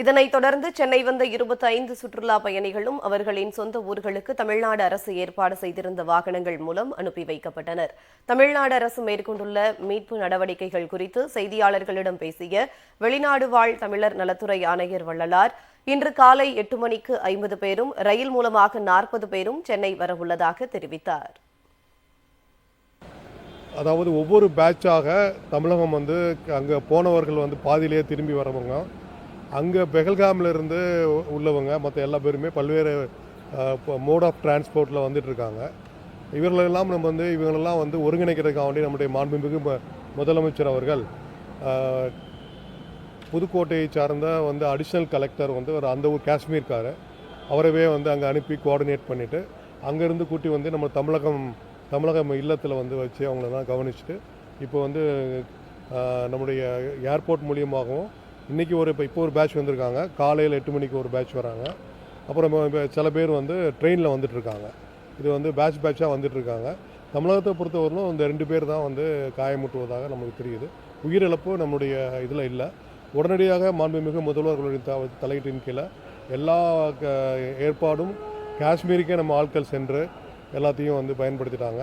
இதனைத் தொடர்ந்து சென்னை வந்த இருபத்தி ஐந்து சுற்றுலா பயணிகளும் அவர்களின் சொந்த ஊர்களுக்கு தமிழ்நாடு அரசு ஏற்பாடு செய்திருந்த வாகனங்கள் மூலம் அனுப்பி வைக்கப்பட்டனர். தமிழ்நாடு அரசு மேற்கொண்டுள்ள மீட்பு நடவடிக்கைகள் குறித்து செய்தியாளர்களிடம் பேசிய வெளிநாடு வாழ் தமிழர் நலத்துறை ஆணையர் வள்ளலார் இன்று காலை எட்டு மணிக்கு ஐம்பது பேரும் ரயில் மூலமாக நாற்பது பேரும் சென்னை வரவுள்ளதாக தெரிவித்தார். அதாவது ஒவ்வொரு பேட்சாக தமிழகம் வந்து அங்கே போனவர்கள் வந்து பாதியிலேயே திரும்பி வரவங்க. அங்கே பெஹல்காமில் இருந்து உள்ளவங்க மற்ற எல்லா பேருமே பல்வேறு மோட் ஆஃப் டிரான்ஸ்போர்ட்டில் வந்துட்டுருக்காங்க இவர்களெல்லாம் நம்ம வந்து இவங்களெல்லாம் வந்து ஒருங்கிணைக்கிறதுக்காக வேண்டி நம்முடைய மாண்புமிகு முதலமைச்சர் அவர்கள் புதுக்கோட்டையை சார்ந்த வந்து அடிஷ்னல் கலெக்டர் வந்து ஒரு அந்த ஊர் காஷ்மீர்கார் அவரவே வந்து அங்கே அனுப்பி கோஆர்டினேட் பண்ணிவிட்டு அங்கேருந்து கூட்டி வந்து நம்ம தமிழகம் தமிழகம் இல்லத்தில் வந்து வச்சு அவங்களெல்லாம் கவனிச்சுட்டு இப்போ வந்து நம்முடைய ஏர்போர்ட் மூலியமாகவும் இன்றைக்கி ஒரு இப்போ இப்போ ஒரு பேட்ச் வந்திருக்காங்க. காலையில் எட்டு மணிக்கு ஒரு பேட்ச் வராங்க. அப்புறம் இப்போ சில பேர் வந்து ட்ரெயினில் வந்துட்டுருக்காங்க இது வந்து பேட்ச் பேட்சாக வந்துட்டுருக்காங்க தமிழகத்தை பொறுத்தவரையிலும் இந்த ரெண்டு பேர் தான் வந்து காயமுட்டுவதாக நமக்கு தெரியுது. உயிரிழப்பு நம்முடைய இதில் இல்லை. உடனடியாக மாண்புமிகு முதல்வர்களுடைய த தலையீட்டின் கீழே எல்லா க- ஏற்பாடும் காஷ்மீருக்கே நம்ம ஆட்கள் சென்று எல்லாத்தையும் வந்து பயன்படுத்திட்டாங்க.